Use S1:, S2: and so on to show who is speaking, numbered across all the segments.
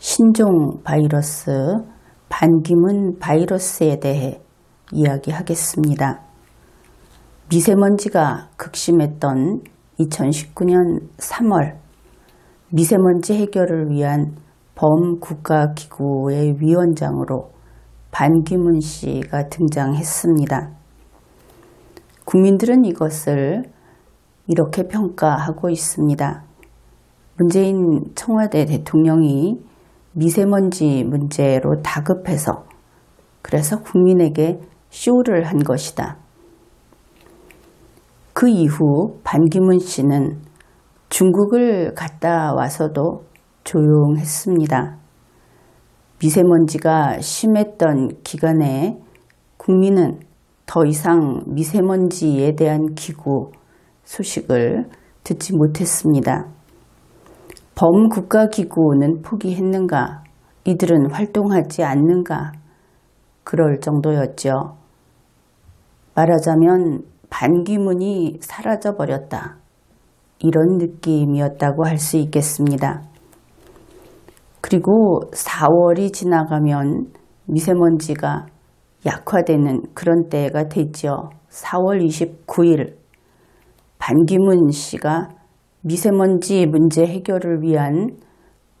S1: 신종 바이러스, 반기문 바이러스에 대해 이야기하겠습니다. 미세먼지가 극심했던 2019년 3월 미세먼지 해결을 위한 범국가기구의 위원장으로 반기문 씨가 등장했습니다. 국민들은 이것을 이렇게 평가하고 있습니다. 문재인 청와대 대통령이 미세먼지 문제로 다급해서 그래서 국민에게 쇼를 한 것이다. 그 이후 반기문 씨는 중국을 갔다 와서도 조용했습니다. 미세먼지가 심했던 기간에 국민은 더 이상 미세먼지에 대한 기구 소식을 듣지 못했습니다. 범국가기구는 포기했는가? 이들은 활동하지 않는가? 그럴 정도였죠. 말하자면 반기문이 사라져 버렸다. 이런 느낌이었다고 할 수 있겠습니다. 그리고 4월이 지나가면 미세먼지가 약화되는 그런 때가 되죠. 4월 29일 반기문 씨가 미세먼지 문제 해결을 위한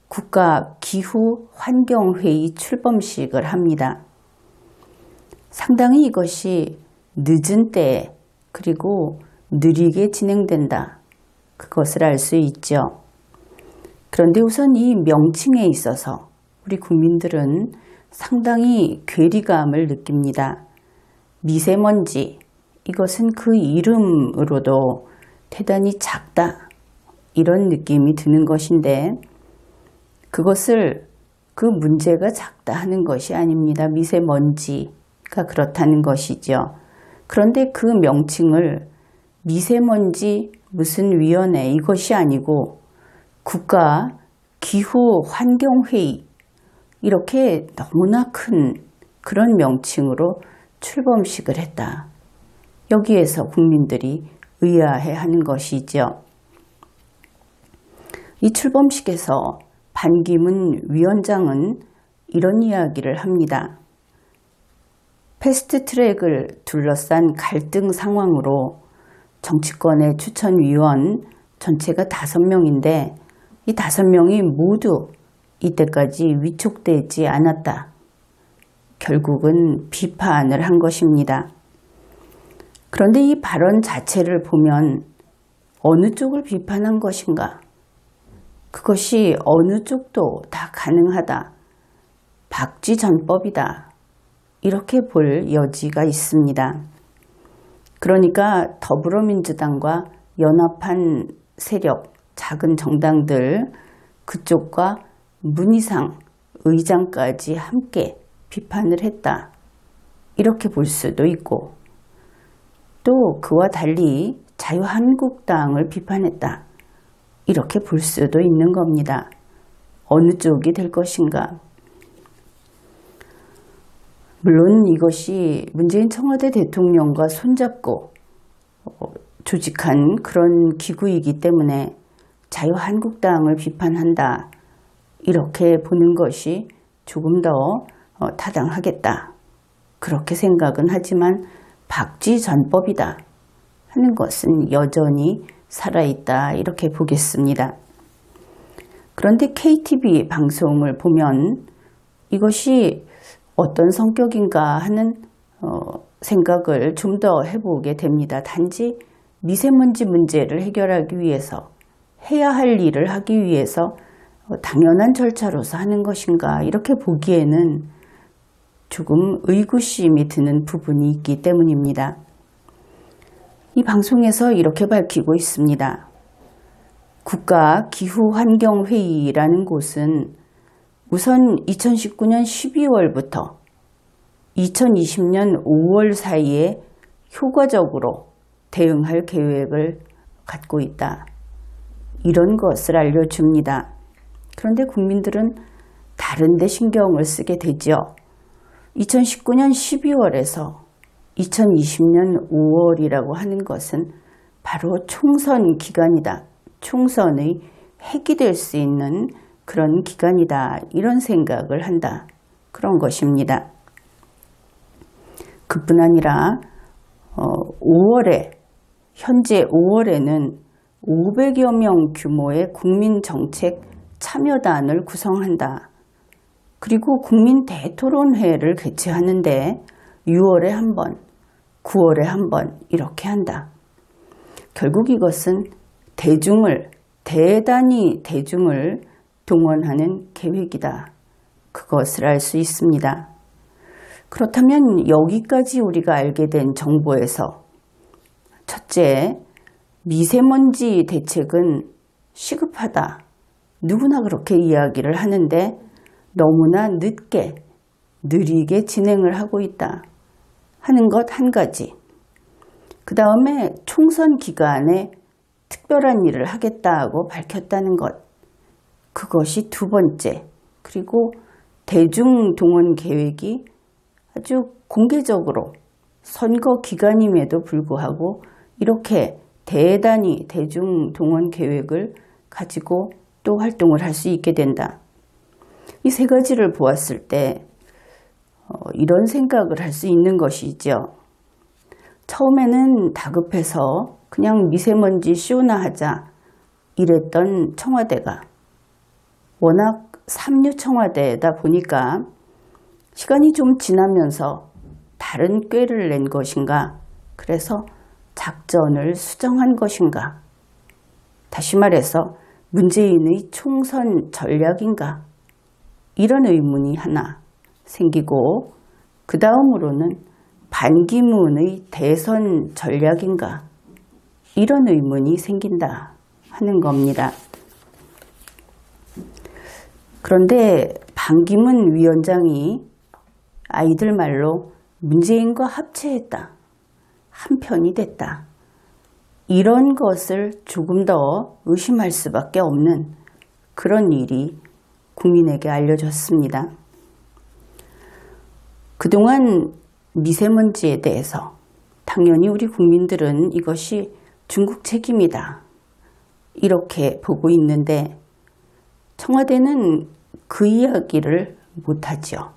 S1: 국가 기후 환경회의 출범식을 합니다. 상당히 이것이 늦은 때 그리고 느리게 진행된다. 그것을 알 수 있죠. 그런데 우선 이 명칭에 있어서 우리 국민들은 상당히 괴리감을 느낍니다. 미세먼지, 이것은 그 이름으로도 대단히 작다. 이런 느낌이 드는 것인데 그것을 그 문제가 작다 하는 것이 아닙니다. 미세먼지가 그렇다는 것이죠. 그런데 그 명칭을 미세먼지 무슨 위원회 이것이 아니고 국가 기후 환경회의 이렇게 너무나 큰 그런 명칭으로 출범식을 했다. 여기에서 국민들이 의아해 하는 것이죠. 이 출범식에서 반기문 위원장은 이런 이야기를 합니다. 패스트 트랙을 둘러싼 갈등 상황으로 정치권의 추천위원 전체가 다섯 명인데 이 다섯 명이 모두 이때까지 위촉되지 않았다. 결국은 비판을 한 것입니다. 그런데 이 발언 자체를 보면 어느 쪽을 비판한 것인가? 그것이 어느 쪽도 다 가능하다. 박쥐전법이다. 이렇게 볼 여지가 있습니다. 그러니까 더불어민주당과 연합한 세력, 작은 정당들 그쪽과 문희상 의장까지 함께 비판을 했다. 이렇게 볼 수도 있고 또 그와 달리 자유한국당을 비판했다. 이렇게 볼 수도 있는 겁니다. 어느 쪽이 될 것인가? 물론 이것이 문재인 청와대 대통령과 손잡고 어, 조직한 그런 기구이기 때문에 자유한국당을 비판한다. 이렇게 보는 것이 조금 더 어, 타당하겠다. 그렇게 생각은 하지만 박쥐 전법이다 하는 것은 여전히 살아있다 이렇게 보겠습니다. 그런데 KTV 방송을 보면 이것이 어떤 성격인가 하는 어, 생각을 좀 더 해보게 됩니다. 단지 미세먼지 문제를 해결하기 위해서 해야 할 일을 하기 위해서 어, 당연한 절차로서 하는 것인가 이렇게 보기에는 조금 의구심이 드는 부분이 있기 때문입니다. 이 방송에서 이렇게 밝히고 있습니다. 국가 기후환경회의라는 곳은 우선 2019년 12월부터 2020년 5월 사이에 효과적으로 대응할 계획을 갖고 있다. 이런 것을 알려줍니다. 그런데 국민들은 다른 데 신경을 쓰게 되죠. 2019년 12월에서 2020년 5월이라고 하는 것은 바로 총선 기간이다. 총선의 핵이 될 수 있는 그런 기간이다. 이런 생각을 한다. 그런 것입니다. 그뿐 아니라 5월에 현재 5월에는 500여 명 규모의 국민정책 참여단을 구성한다. 그리고 국민 대토론회를 개최하는데 6월에 한 번, 9월에 한 번 이렇게 한다. 결국 이것은 대중을 대단히 대중을 동원하는 계획이다. 그것을 알 수 있습니다. 그렇다면 여기까지 우리가 알게 된 정보에서 첫째, 미세먼지 대책은 시급하다. 누구나 그렇게 이야기를 하는데 너무나 늦게, 느리게 진행을 하고 있다. 하는 것 한 가지. 그 다음에 총선 기간에 특별한 일을 하겠다고 밝혔다는 것. 그것이 두 번째. 그리고 대중 동원 계획이 아주 공개적으로 선거 기간임에도 불구하고 이렇게 대단히 대중 동원 계획을 가지고 또 활동을 할 수 있게 된다. 이 세 가지를 보았을 때 어, 이런 생각을 할 수 있는 것이죠. 처음에는 다급해서 그냥 미세먼지 쇼나 하자 이랬던 청와대가 워낙 삼류 청와대다 보니까 시간이 좀 지나면서 다른 꾀를 낸 것인가? 그래서 작전을 수정한 것인가? 다시 말해서 문재인의 총선 전략인가? 이런 의문이 하나 생기고 그 다음으로는 반기문의 대선 전략인가? 이런 의문이 생긴다 하는 겁니다. 그런데 반기문 위원장이 아이들 말로 문재인과 합체했다. 한편이 됐다. 이런 것을 조금 더 의심할 수밖에 없는 그런 일이 국민에게 알려졌습니다. 그동안 미세먼지에 대해서 당연히 우리 국민들은 이것이 중국 책임이다. 이렇게 보고 있는데 청와대는 그 이야기를 못하죠.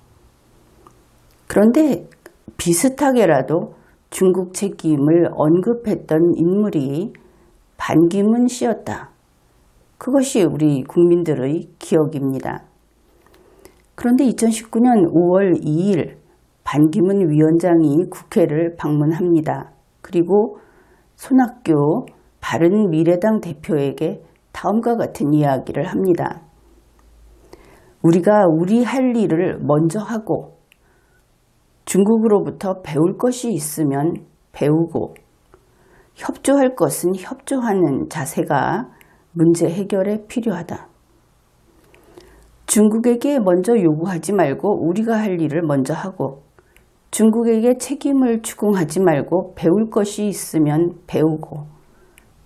S1: 그런데 비슷하게라도 중국 책임을 언급했던 인물이 반기문 씨였다. 그것이 우리 국민들의 기억입니다. 그런데 2019년 5월 2일 반기문 위원장이 국회를 방문합니다. 그리고 손학규 바른미래당 대표에게 다음과 같은 이야기를 합니다. 우리가 우리 할 일을 먼저 하고 중국으로부터 배울 것이 있으면 배우고 협조할 것은 협조하는 자세가 문제 해결에 필요하다. 중국에게 먼저 요구하지 말고 우리가 할 일을 먼저 하고 중국에게 책임을 추궁하지 말고 배울 것이 있으면 배우고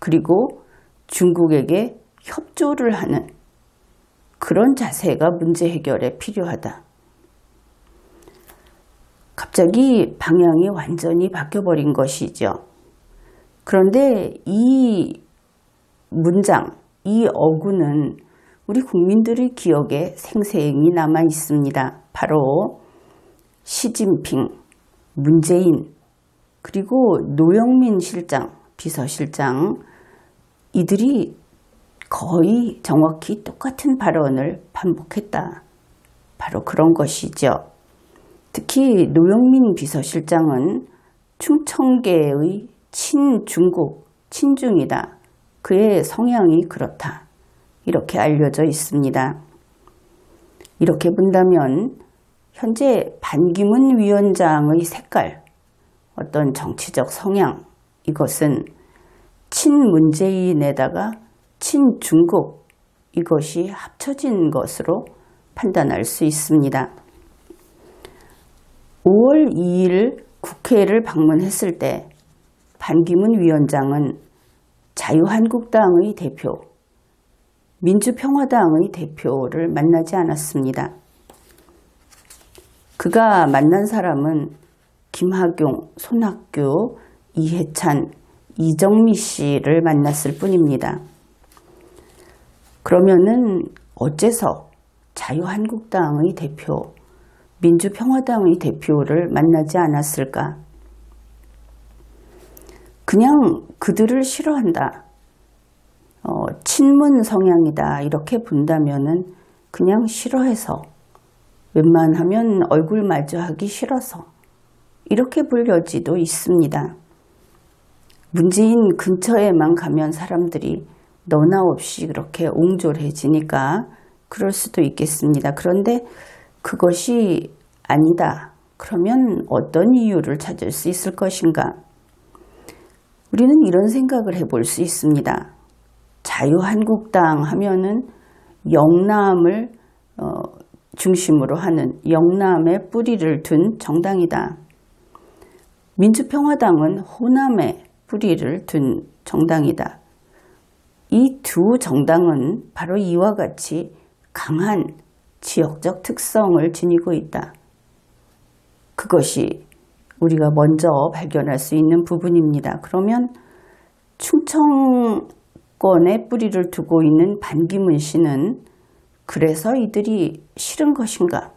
S1: 그리고 중국에게 협조를 하는 그런 자세가 문제 해결에 필요하다. 갑자기 방향이 완전히 바뀌어버린 것이죠. 그런데 이 문장, 이 어구는 우리 국민들의 기억에 생생히 남아 있습니다. 바로 시진핑, 문재인, 그리고 노영민 실장, 비서실장, 이들이 거의 정확히 똑같은 발언을 반복했다. 바로 그런 것이죠. 특히 노영민 비서실장은 충청계의 친중국, 친중이다. 그의 성향이 그렇다. 이렇게 알려져 있습니다. 이렇게 본다면 현재 반기문 위원장의 색깔, 어떤 정치적 성향, 이것은 친문재인에다가 친중국, 이것이 합쳐진 것으로 판단할 수 있습니다. 5월 2일 국회를 방문했을 때 반기문 위원장은 자유한국당의 대표, 민주평화당의 대표를 만나지 않았습니다. 그가 만난 사람은 김학용, 손학규, 이해찬, 이정미 씨를 만났을 뿐입니다. 그러면은 어째서 자유한국당의 대표, 민주평화당의 대표를 만나지 않았을까? 그냥 그들을 싫어한다. 어, 친문 성향이다. 이렇게 본다면은 그냥 싫어해서 웬만하면 얼굴 마주하기 싫어서 이렇게 볼 여지도 있습니다. 문재인 근처에만 가면 사람들이 너나 없이 그렇게 옹졸해지니까 그럴 수도 있겠습니다. 그런데 그것이 아니다. 그러면 어떤 이유를 찾을 수 있을 것인가? 우리는 이런 생각을 해볼 수 있습니다. 자유한국당 하면은 영남을 어, 중심으로 하는 영남의 뿌리를 둔 정당이다. 민주평화당은 호남의 뿌리를 둔 정당이다. 이 두 정당은 바로 이와 같이 강한 지역적 특성을 지니고 있다. 그것이 우리가 먼저 발견할 수 있는 부분입니다. 그러면 충청권에 뿌리를 두고 있는 반기문 씨는 그래서 이들이 싫은 것인가?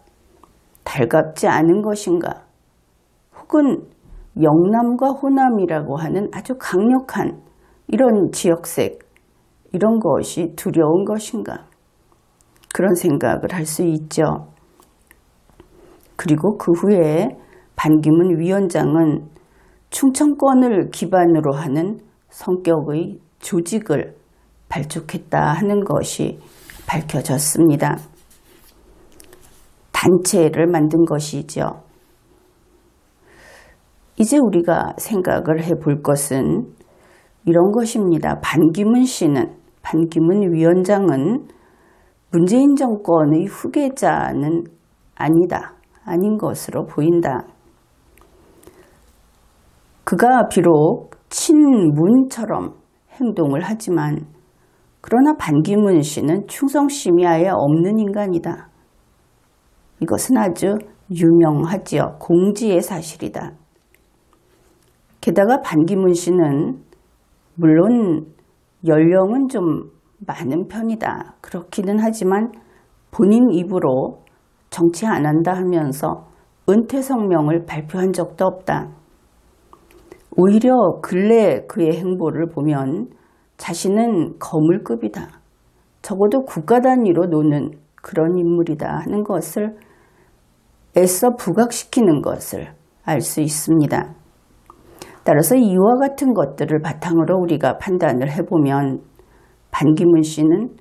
S1: 달갑지 않은 것인가? 혹은 영남과 호남이라고 하는 아주 강력한 이런 지역색, 이런 것이 두려운 것인가? 그런 생각을 할 수 있죠. 그리고 그 후에 반기문 위원장은 충청권을 기반으로 하는 성격의 조직을 발족했다 하는 것이 밝혀졌습니다. 단체를 만든 것이죠. 이제 우리가 생각을 해 볼 것은 이런 것입니다. 반기문 씨는, 반기문 위원장은 문재인 정권의 후계자는 아니다. 아닌 것으로 보인다. 그가 비록 친문처럼 행동을 하지만 그러나 반기문 씨는 충성심이 아예 없는 인간이다. 이것은 아주 유명하지요. 공지의 사실이다. 게다가 반기문 씨는 물론 연령은 좀 많은 편이다. 그렇기는 하지만 본인 입으로 정치 안 한다 하면서 은퇴 성명을 발표한 적도 없다. 오히려 근래 그의 행보를 보면 자신은 거물급이다. 적어도 국가 단위로 노는 그런 인물이다 하는 것을 애써 부각시키는 것을 알 수 있습니다. 따라서 이와 같은 것들을 바탕으로 우리가 판단을 해보면 반기문 씨는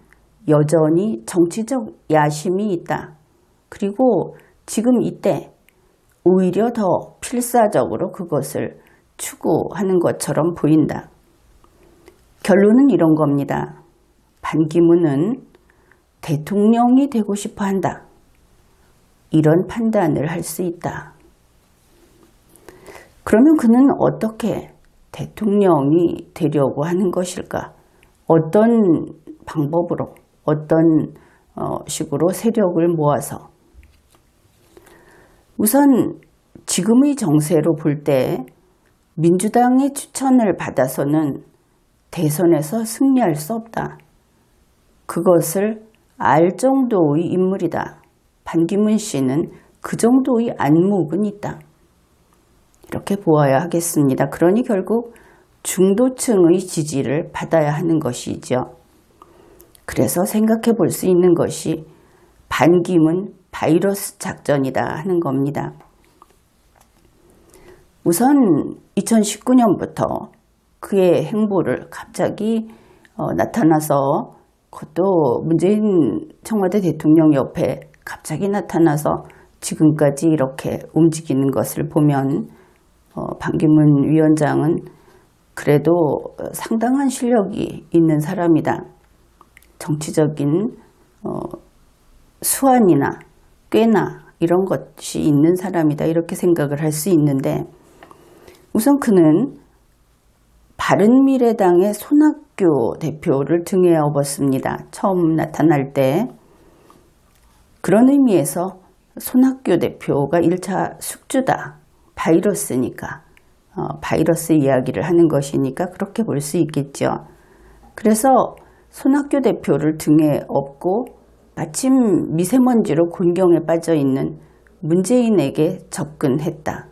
S1: 여전히 정치적 야심이 있다. 그리고 지금 이때 오히려 더 필사적으로 그것을 추구하는 것처럼 보인다. 결론은 이런 겁니다. 반기문은 대통령이 되고 싶어 한다. 이런 판단을 할 수 있다. 그러면 그는 어떻게 대통령이 되려고 하는 것일까? 어떤 방법으로, 어떤 어, 식으로 세력을 모아서 우선 지금의 정세로 볼 때 민주당의 추천을 받아서는 대선에서 승리할 수 없다. 그것을 알 정도의 인물이다. 반기문 씨는 그 정도의 안목은 있다. 이렇게 보아야 하겠습니다. 그러니 결국 중도층의 지지를 받아야 하는 것이죠. 그래서 생각해 볼 수 있는 것이 반기문 바이러스 작전이다 하는 겁니다. 우선 2019년부터 그의 행보를 갑자기 어, 나타나서 그것도 문재인 청와대 대통령 옆에 갑자기 나타나서 지금까지 이렇게 움직이는 것을 보면 어, 반기문 위원장은 그래도 상당한 실력이 있는 사람이다. 정치적인 어, 수완이나 꽤나 이런 것이 있는 사람이다. 이렇게 생각을 할 수 있는데 우선 그는 바른미래당의 손학규 대표를 등에 업었습니다. 처음 나타날 때 그런 의미에서 손학규 대표가 1차 숙주다. 바이러스니까 어, 바이러스 이야기를 하는 것이니까 그렇게 볼 수 있겠죠. 그래서 손학규 대표를 등에 업고 마침 미세먼지로 곤경에 빠져 있는 문재인에게 접근했다.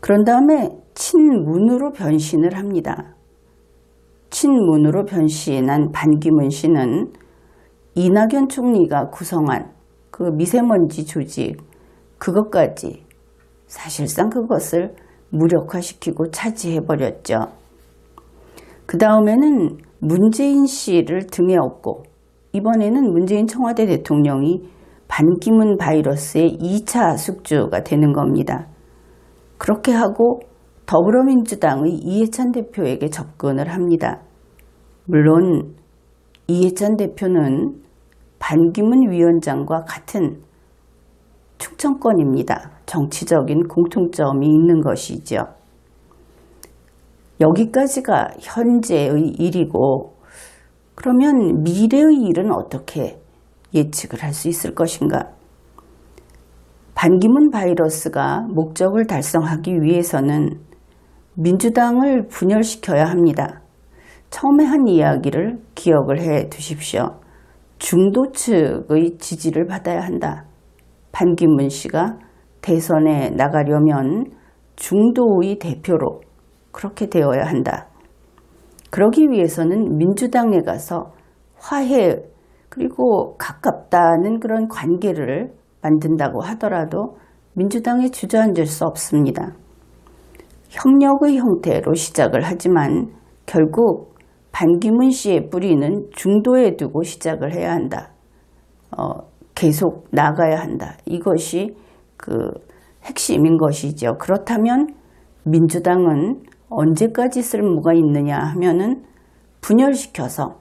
S1: 그런 다음에 친문으로 변신을 합니다. 친문으로 변신한 반기문 씨는 이낙연 총리가 구성한 그 미세먼지 조직, 그것까지 사실상 그것을 무력화시키고 차지해버렸죠. 그 다음에는 문재인 씨를 등에 업고 이번에는 문재인 청와대 대통령이 반기문 바이러스의 2차 숙주가 되는 겁니다. 그렇게 하고 더불어민주당의 이해찬 대표에게 접근을 합니다. 물론 이해찬 대표는 반기문 위원장과 같은 충청권입니다. 정치적인 공통점이 있는 것이죠. 여기까지가 현재의 일이고 그러면 미래의 일은 어떻게 예측을 할 수 있을 것인가? 반기문 바이러스가 목적을 달성하기 위해서는 민주당을 분열시켜야 합니다. 처음에 한 이야기를 기억을 해 두십시오. 중도 측의 지지를 받아야 한다. 반기문 씨가 대선에 나가려면 중도의 대표로 그렇게 되어야 한다. 그러기 위해서는 민주당에 가서 화해 그리고 가깝다는 그런 관계를 만든다고 하더라도 민주당에 주저앉을 수 없습니다. 협력의 형태로 시작을 하지만 결국 반기문 씨의 뿌리는 중도에 두고 시작을 해야 한다. 어, 계속 나가야 한다. 이것이 그 핵심인 것이죠. 그렇다면 민주당은 언제까지 쓸모가 있느냐 하면은 분열시켜서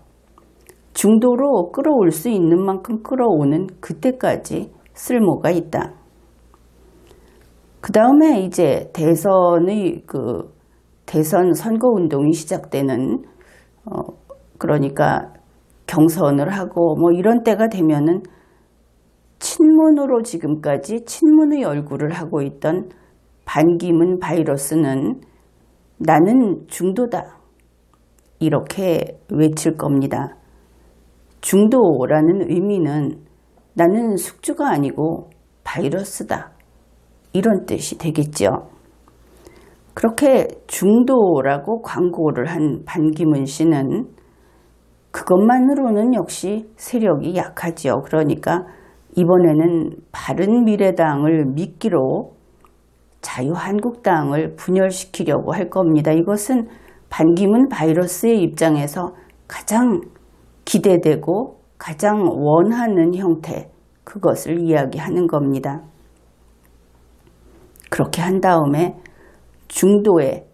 S1: 중도로 끌어올 수 있는 만큼 끌어오는 그때까지 쓸모가 있다. 그 다음에 이제 대선의 그 대선 선거 운동이 시작되는 어 그러니까 경선을 하고 뭐 이런 때가 되면은 친문으로 지금까지 친문의 얼굴을 하고 있던 반기문 바이러스는 나는 중도다. 이렇게 외칠 겁니다. 중도라는 의미는 나는 숙주가 아니고 바이러스다. 이런 뜻이 되겠죠. 그렇게 중도라고 광고를 한 반기문 씨는 그것만으로는 역시 세력이 약하지요. 그러니까 이번에는 바른미래당을 미끼로 자유한국당을 분열시키려고 할 겁니다. 이것은 반기문 바이러스의 입장에서 가장 기대되고 가장 원하는 형태, 그것을 이야기하는 겁니다. 그렇게 한 다음에 중도에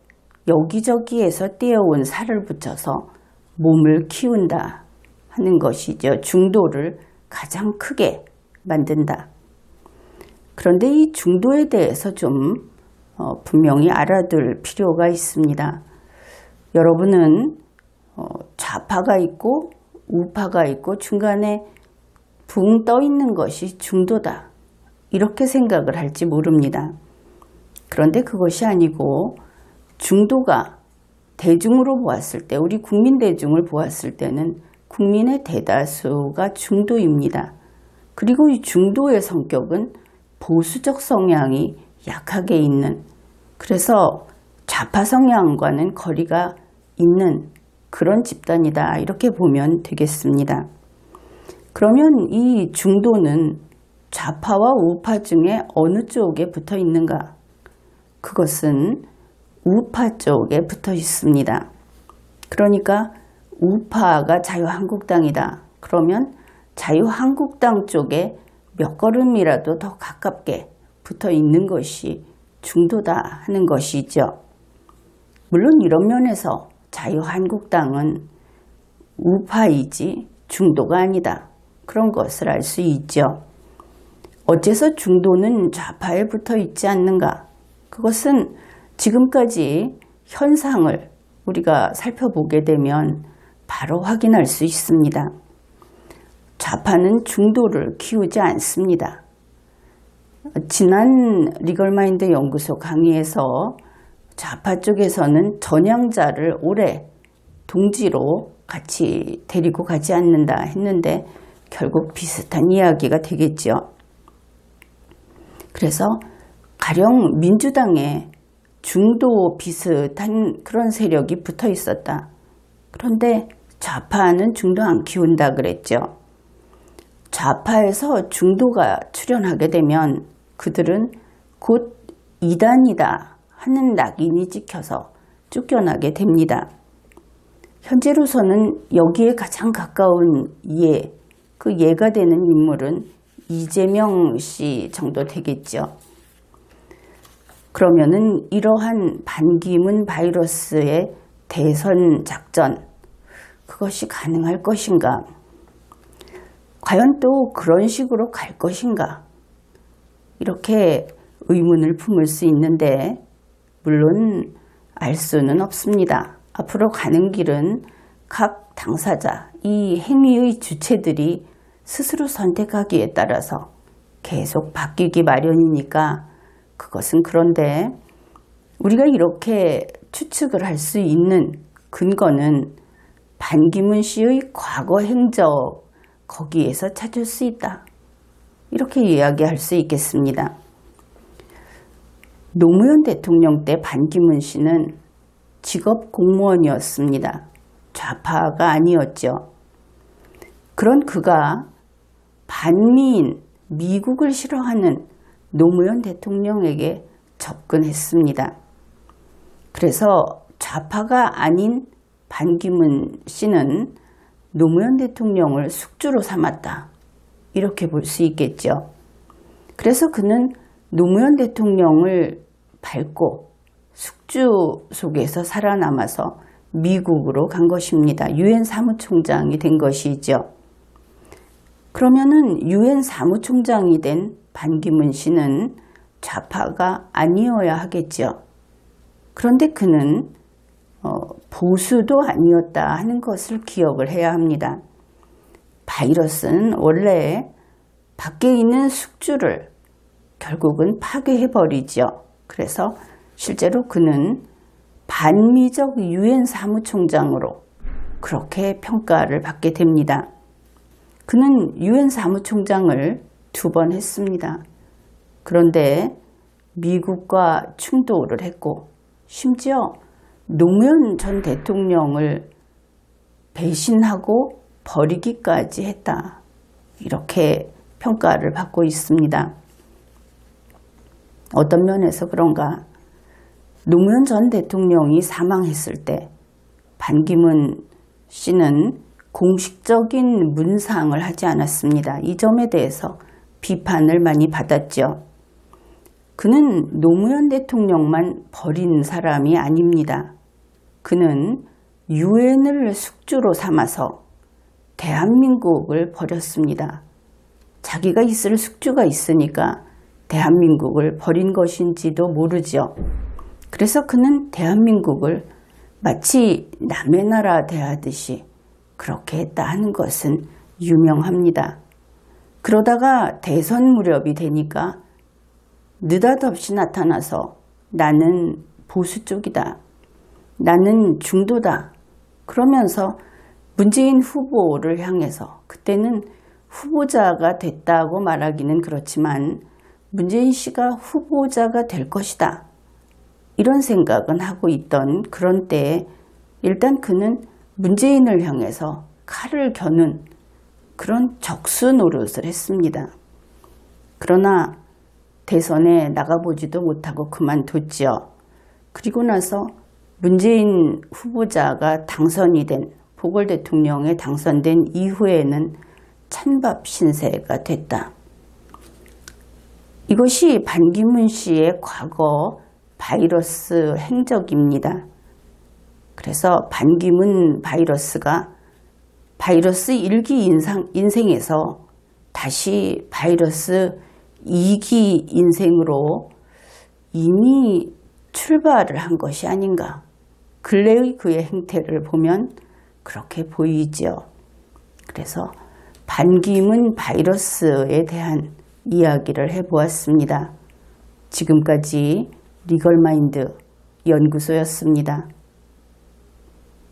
S1: 여기저기에서 띄어온 살을 붙여서 몸을 키운다 하는 것이죠. 중도를 가장 크게 만든다. 그런데 이 중도에 대해서 좀 어, 분명히 알아둘 필요가 있습니다. 여러분은 어, 좌파가 있고 우파가 있고 중간에 붕 떠 있는 것이 중도다. 이렇게 생각을 할지 모릅니다. 그런데 그것이 아니고 중도가 대중으로 보았을 때, 우리 국민 대중을 보았을 때는 국민의 대다수가 중도입니다. 그리고 이 중도의 성격은 보수적 성향이 약하게 있는 그래서 좌파 성향과는 거리가 있는 그런 집단이다 이렇게 보면 되겠습니다. 그러면 이 중도는 좌파와 우파 중에 어느 쪽에 붙어 있는가? 그것은 우파 쪽에 붙어 있습니다. 그러니까 우파가 자유한국당이다. 그러면 자유한국당 쪽에 몇 걸음이라도 더 가깝게 붙어 있는 것이 중도다 하는 것이죠. 물론 이런 면에서 자유한국당은 우파이지 중도가 아니다. 그런 것을 알 수 있죠. 어째서 중도는 좌파에 붙어 있지 않는가? 그것은 지금까지 현상을 우리가 살펴보게 되면 바로 확인할 수 있습니다. 좌파는 중도를 키우지 않습니다. 지난 리걸마인드 연구소 강의에서 좌파 쪽에서는 전향자를 오래 동지로 같이 데리고 가지 않는다 했는데 결국 비슷한 이야기가 되겠죠. 그래서 가령 민주당에 중도 비슷한 그런 세력이 붙어 있었다. 그런데 좌파는 중도 안 키운다 그랬죠. 좌파에서 중도가 출연하게 되면 그들은 곧 이단이다 하는 낙인이 찍혀서 쫓겨나게 됩니다. 현재로서는 여기에 가장 가까운 예, 그 예가 되는 인물은 이재명 씨 정도 되겠죠. 그러면은 이러한 반기문 바이러스의 대선 작전, 그것이 가능할 것인가? 과연 또 그런 식으로 갈 것인가? 이렇게 의문을 품을 수 있는데, 물론 알 수는 없습니다. 앞으로 가는 길은 각 당사자, 이 행위의 주체들이 스스로 선택하기에 따라서 계속 바뀌기 마련이니까 그것은 그런데 우리가 이렇게 추측을 할 수 있는 근거는 반기문 씨의 과거 행적 거기에서 찾을 수 있다. 이렇게 이야기할 수 있겠습니다. 노무현 대통령 때 반기문 씨는 직업 공무원이었습니다. 좌파가 아니었죠. 그런 그가 반미인 미국을 싫어하는 노무현 대통령에게 접근했습니다. 그래서 좌파가 아닌 반기문 씨는 노무현 대통령을 숙주로 삼았다. 이렇게 볼 수 있겠죠. 그래서 그는 노무현 대통령을 밟고 숙주 속에서 살아남아서 미국으로 간 것입니다. 유엔 사무총장이 된 것이죠. 그러면은 유엔 사무총장이 된 반기문 씨는 좌파가 아니어야 하겠죠. 그런데 그는 어, 보수도 아니었다 하는 것을 기억을 해야 합니다. 바이러스는 원래 밖에 있는 숙주를 결국은 파괴해버리죠. 그래서 실제로 그는 반미적 유엔 사무총장으로 그렇게 평가를 받게 됩니다. 그는 유엔 사무총장을 두 번 했습니다. 그런데 미국과 충돌을 했고 심지어 노무현 전 대통령을 배신하고 버리기까지 했다. 이렇게 평가를 받고 있습니다. 어떤 면에서 그런가? 노무현 전 대통령이 사망했을 때 반기문 씨는 공식적인 문상을 하지 않았습니다. 이 점에 대해서 비판을 많이 받았죠. 그는 노무현 대통령만 버린 사람이 아닙니다. 그는 유엔을 숙주로 삼아서 대한민국을 버렸습니다. 자기가 있을 숙주가 있으니까 대한민국을 버린 것인지도 모르죠. 그래서 그는 대한민국을 마치 남의 나라 대하듯이 그렇게 했다 하는 것은 유명합니다. 그러다가 대선 무렵이 되니까 느닷없이 나타나서 나는 보수 쪽이다. 나는 중도다. 그러면서 문재인 후보를 향해서 그때는 후보자가 됐다고 말하기는 그렇지만 문재인 씨가 후보자가 될 것이다. 이런 생각은 하고 있던 그런 때에 일단 그는 문재인을 향해서 칼을 겨눈 그런 적수 노릇을 했습니다. 그러나 대선에 나가보지도 못하고 그만뒀지요. 그리고 나서 문재인 후보자가 당선이 된 보궐 대통령에 당선된 이후에는 찬밥 신세가 됐다. 이것이 반기문 씨의 과거 바이러스 행적입니다. 그래서 반기문 바이러스가 바이러스 1기 인상, 인생에서 다시 바이러스 2기 인생으로 이미 출발을 한 것이 아닌가. 근래의 그의 행태를 보면 그렇게 보이죠. 그래서 반기문 바이러스에 대한 이야기를 해보았습니다. 지금까지 리걸마인드 연구소였습니다.